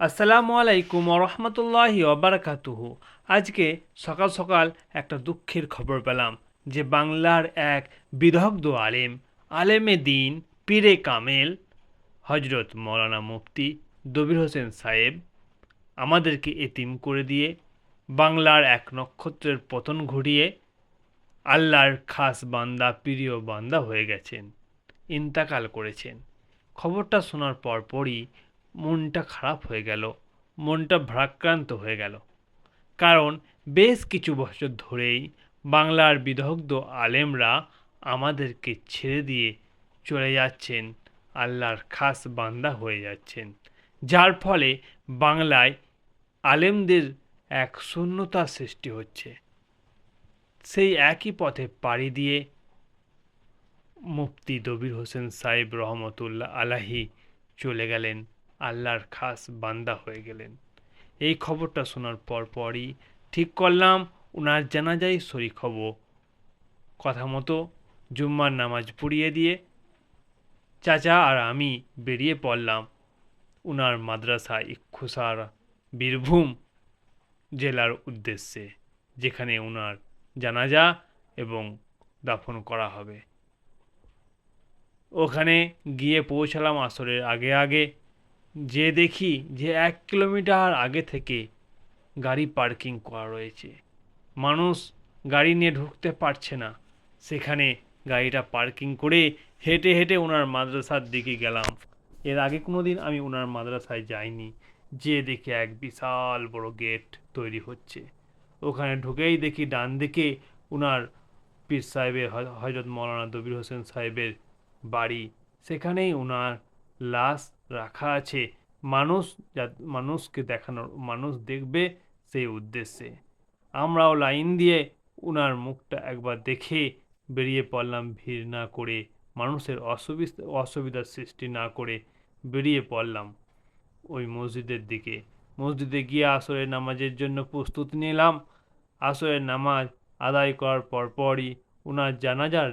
আসসালামু আলাইকুম রহমতুল্লাহি ওবরাকাতুহু আজকে সকাল সকাল একটা দুঃখের খবর পেলাম যে বাংলার এক বিদগ্ধ আলেম, আলেমে দিন, পীরে কামেল হজরত মৌলানা মুফতি দবির হোসেন সাহেব আমাদেরকে এতিম করে দিয়ে বাংলার এক নক্ষত্রের পতন ঘুরিয়ে আল্লাহর খাস বান্দা, প্রিয় বান্দা হয়ে গেছেন, ইন্তাকাল করেছেন। খবরটা শোনার পরপরই মনটা খারাপ হয়ে গেল, মনটা ভারাক্রান্ত হয়ে গেল। কারণ বেশ কিছু বছর ধরেই বাংলার বিদগ্ধ আলেমরা আমাদেরকে ছেড়ে দিয়ে চলে যাচ্ছেন, আল্লাহর খাস বান্দা হয়ে যাচ্ছেন। যার ফলে বাংলায় আলেমদের এক শূন্যতা সৃষ্টি হচ্ছে। সেই একই পথে পাড়ি দিয়ে মুফতি দবির হোসেন সাহেব রহমতুল্লাহ আলাহি চলে গেলেন। আল্লাহর খাস বান্দা হয়ে গেলেন। এই খবরটা শোনার পর পরই ঠিক করলাম ওনার জানাজাই শরিক হব। কথা মতো জুম্মার নামাজ পড়িয়ে দিয়ে চাচা আর আমি বেরিয়ে পড়লাম উনার মাদ্রাসা ইক্ষুসার বীরভূম জেলার উদ্দেশ্যে, যেখানে ওনার জানাজা এবং দাফন করা হবে। ওখানে গিয়ে পৌঁছালাম আসরের আগে আগে। যে দেখি যে এক কিলোমিটার আগে থেকে গাড়ি পার্কিং করা রয়েছে। মানুষ গাড়ি নিয়ে ঢুকতে পারছে না। সেখানে গাড়িটা পার্কিং করে হেঁটে হেঁটে ওনার মাদ্রাসার দিকে গেলাম। এর আগে কোনো দিন আমি ওনার মাদ্রাসায় যাইনি। যে দেখি এক বিশাল বড় গেট তৈরি হচ্ছে। ওখানে ঢুকেই দেখি ডান দিকে ওনার পীর সাহেবের হজরত মৌলানা দবির হোসেন সাহেবের বাড়ি। সেখানেই ওনার লাশ রাখা আছে। মানুষ যা, মানুষকে দেখানোর, মানুষ দেখবে সেই উদ্দেশ্যে। আমরাও লাইন দিয়ে ওনার মুখটা একবার দেখে বেরিয়ে পড়লাম ভিড় না করে, মানুষের অসুবিধা, অসুবিধার সৃষ্টি না করে বেরিয়ে পড়লাম ওই মসজিদের দিকে। মসজিদে গিয়ে আসরের নামাজের জন্য প্রস্তুতি নিলাম। আসরের নামাজ আদায় করার পরপরই ওনার জানাজার,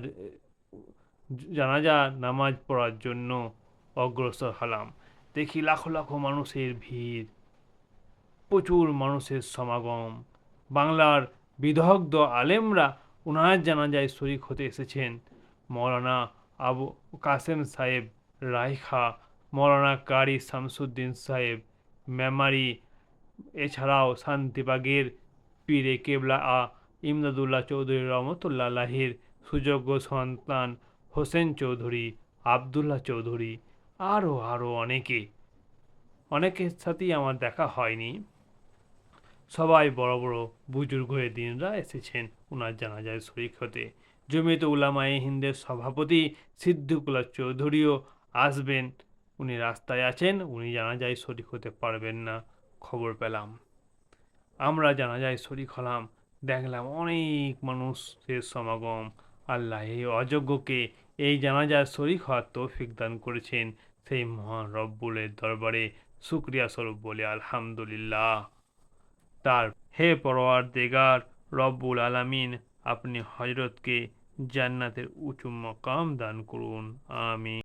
জানাজা নামাজ পড়ার জন্য অগ্রসর হলাম। দেখি লাখো লাখো মানুষের ভিড়। প্রচুর মানুষের সমাগম। বাংলার বিদগ্ধ আলেমরা ওনার জানাজায় শরিক হতে এসেছেন। মৌলানা আবু কাসেম সাহেব রায়খা মৌলানা কারি শামসুদ্দিন সাহেব, মেমারি, এছাড়াও শান্তিবাগের পীরে কেবলা আ ইমদাদুল্লাহ চৌধুরী রহমতুল্লাহ লাহির সুযোগ্য সন্তান হোসেন চৌধুরী, আবদুল্লাহ চৌধুরী আরও আরও অনেকে। অনেকের সাথেই আমার দেখা হয়নি। সবাই বড় বড় বুজুর্গ হয়ে দিনরা এসেছেন ওনার জানাজায় শরিক হতে। জমিয়ত উলামায়ে হিন্দের সভাপতি সিদ্দিকুল্লাহ চৌধুরীও আসবেন। উনি রাস্তায় আছেন, উনি জানাজায় শরিক হতে পারবেন না। খবর পেলাম। আমরা জানাজায় শরিক হলাম, দেখলাম অনেক মানুষের সমাগম। আল্লাহ এই অযোগ্যকে এই জানাজার শরিক হওয়ার তৌফিক দান করেছেন সেই মহান রব্বুলের দরবারে। সুক্রিয়া স্বরূপ বলে, আলহামদুলিল্লাহ। তার হে পরোয়ার দেগার রব্বুল আলামিন, আপনি হজরতকে জান্নাতের উঁচু মকাম দান করুন। আমি